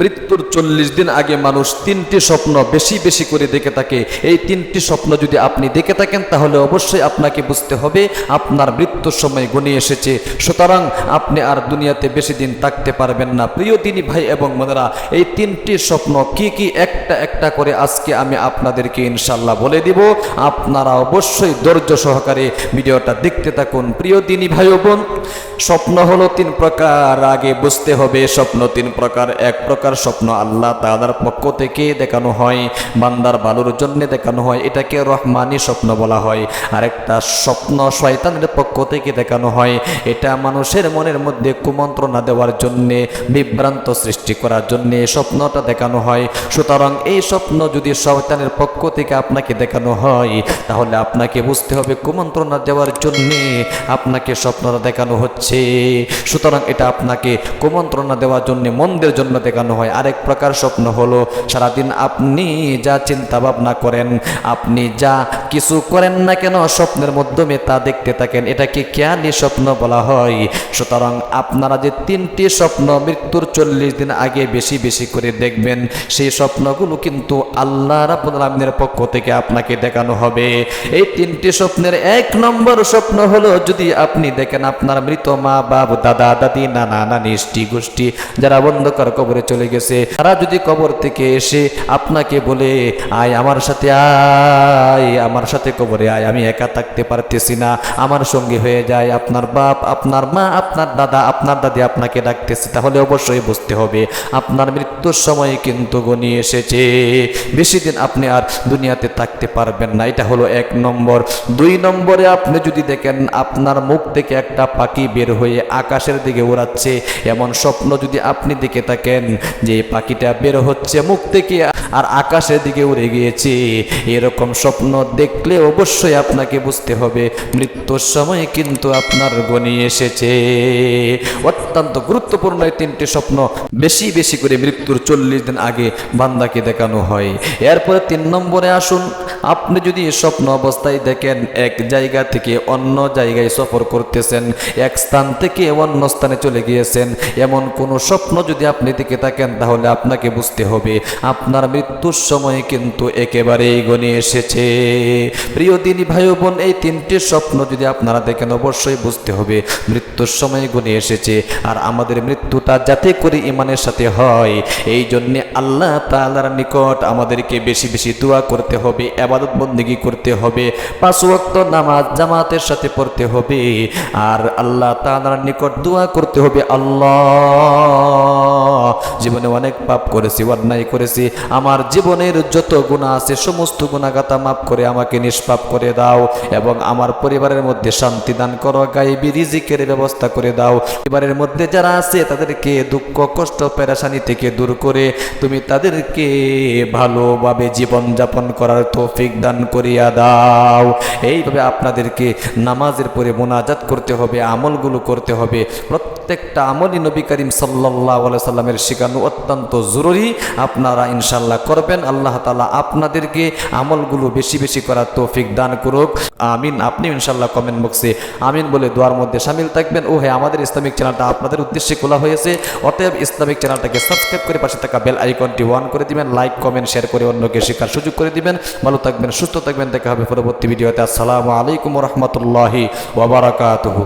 মৃত্যুর চল্লিশ দিন আগে মানুষ তিনটি স্বপ্ন বেশি বেশি করে দেখে থাকে। এই তিনটি স্বপ্ন যদি আপনি দেখে থাকেন, তাহলে অবশ্যই আপনাকে বুঝতে হবে আপনার মৃত্যুর সময় গনিয়ে এসেছে। সুতরাং আপনি আর দুনিয়াতে বেশি দিন থাকতে পারবেন না। প্রিয় দিনী ভাই এবং বোনেরা, এই তিনটি স্বপ্ন কি কি একটা একটা করে আজকে আমি আপনাদেরকে ইনশাল্লাহ বলে দিব। আপনারা অবশ্যই ধৈর্য সহকারে ভিডিওটা দেখতে থাকুন। প্রিয় দিনী ভাই বোন, স্বপ্ন হলো তিন প্রকার। আগে বুঝতে হবে স্বপ্ন তিন প্রকার। এক প্রকার স্বপ্ন আল্লাহ তাআলার পক্ষ থেকে দেখানো হয়, বান্দার বালুর জন্য দেখানো হয়, এটাকে রহমানি স্বপ্ন বলা হয়। আরেকটা স্বপ্ন শয়তানের পক্ষ থেকে দেখানো হয়, এটা মানুষের মনের মধ্যে কুমন্ত্রণা দেওয়ার জন্যে, বিভ্রান্ত সৃষ্টি করার জন্যে স্বপ্নটা দেখানো হয়। সুতরাং এই স্বপ্ন যদি শয়তানের পক্ষ থেকে আপনাকে দেখানো হয়, তাহলে আপনাকে বুঝতে হবে কুমন্ত্রণা দেওয়ার জন্যে আপনাকে স্বপ্নটা দেখানো হচ্ছে। সুতরাং এটা আপনাকে কুমন্ত্রণা দেওয়ার জন্য, মন্দের জন্য দেখানো হয়। আরেক প্রকার স্বপ্ন হলো সারাদিন আপনি যা চিন্তা ভাবনা করেন আপনি যা কিছু করেন না কেন, স্বপ্নের মাধ্যমে তা দেখতে থাকেন। এটাকে কেয়ানি স্বপ্ন বলা হয়। সুতরাং আপনারা যে তিনটি স্বপ্ন মৃত্যুর চল্লিশ দিন আগে বেশি বেশি করে দেখবেন, সেই স্বপ্নগুলো কিন্তু আল্লাহ রাব্বুল আলামিনের পক্ষ থেকে আপনাকে দেখানো হবে। এই তিনটি স্বপ্নের এক নম্বর স্বপ্ন হলো, যদি আপনি দেখেন আপনার মৃত মা, বাপ, দাদা, দাদি, নানা, নানি ইষ্টি গোষ্ঠী যারা বন্ধকার কবরে চলে গেছে, তারা যদি কবর থেকে এসে আপনাকে বলে, আয় আমার সাথে আয়, আমার সাথে কবরে আয়, আমি একা থাকতে পারতেছি না। আমার সঙ্গে হয়ে যায়, আপনার বাপ, আপনার মা, আপনার দাদা, আপনার দাদি আপনাকে ডাকতেছে, তাহলে অবশ্যই বুঝতে হবে, আপনার মৃত্যুর সময় কিন্তু গনিয়ে এসেছে। বেশি দিন আপনি আর দুনিয়াতে থাকতে পারবেন না, এটা হলো এক নম্বর। দুই নম্বরে আপনি যদি দেখেন, আপনার মুখ থেকে একটা পাখি বের হয়ে আকাশের দিকে উড়াচ্ছে, এমন স্বপ্ন যদি আপনি দেখে থাকেন, যে পাখিটা বের হচ্ছে মুখ থেকে আর আকাশের দিকে উড়ে গিয়েছে। এরকম স্বপ্ন দেখলে অবশ্যই আপনাকে বুঝতে হবে, মৃত্যুর সময় কিন্তু আপনার গনি এসেছে। অত্যন্ত গুরুত্বপূর্ণ এই তিনটি স্বপ্ন, বেশি বেশি করে মৃত্যুর চল্লিশ দিন আগে বান্দাকে দেখানো হয়। এরপরে তিন নম্বরে আসুন আপনি যদি স্বপ্ন অবস্থায় দেখেন, এক জায়গা থেকে অন্য জায়গায় সফর করতেছেন, এক স্থান থেকে অন্য স্থানে চলে গিয়েছেন, এমন কোনো স্বপ্ন যদি আপনি দেখে থাকেন, তাহলে আপনাকে বুঝতে হবে, আপনার মৃত্যুর সময় কিন্তু একেবারেই গনে এসেছে। প্রিয় দিনী ভাই বোন এই তিনটি স্বপ্ন যদি আপনারা দেখেন, অবশ্যই বুঝতে হবে, মৃত্যুর সময় গনে এসেছে, আর আমাদের মৃত্যুটা যাতে করে ইমানের সাথে হয় এই জন্যে আল্লাহ তাআলার নিকট আমাদেরকে বেশি বেশি দোয়া করতে হবে আবাদত বন্দিগি করতে হবে, পাঁচ ওয়াক্ত নামাজ জামাতের সাথে পড়তে হবে, আর আল্লাহ তাআলার নিকট দোয়া করতে হবে, আল্লাহ জীবনে অনেক পাপ করেছি, অন্যায় করেছি, আমার জীবনের যত গুণা আছে, সমস্ত গুণাগাতা মাপ করে আমাকে নিষ্পাপ করে দাও, এবং আমার পরিবারের মধ্যে শান্তি দান করো, গাইবি রিজিকের ব্যবস্থা করে দাও, পরিবারের মধ্যে যারা আছে, তাদেরকে দুঃখ, কষ্ট, পেরাশানি থেকে দূর করে, তুমি তাদেরকে ভালোভাবে জীবন যাপন করার তৌফিক দান করিয়া দাও। এইভাবে আপনাদেরকে নামাজের পরে মোনাজাত করতে হবে, আমলগুলো করতে হবে। প্রত্যেকটা আমলই নবী করিম সাল্লাহ সাল্লামের শেখানো অত্যন্ত জরুরি। আপনারা ইনশাল্লাহ করবেন। আল্লাহ তালা আপনাদেরকে আমলগুলো বেশি বেশি করার তৌফিক দান করুক। আমিন। আপনি ইনশাল্লাহ কমেন্ট বক্সে আমিন বলে দোয়ার মধ্যে সামিল থাকবেন। ও হ্যাঁ আমাদের ইসলামিক চ্যানেলটা আপনাদের উদ্দেশ্যে খোলা হয়েছে। অতএব ইসলামিক চ্যানেলটাকে সাবস্ক্রাইব করে পাশে থাকা বেল আইকনটি ওয়ান করে দিবেন। লাইক কমেন্ট শেয়ার করে অন্যকে শেখার সুযোগ করে দিবেন। ভালো থাকবেন সুস্থ থাকবেন দেখা হবে পরবর্তী ভিডিওতে। আসসালামু আলাইকুম রহমতুল্লাহি ওবরাকাতহু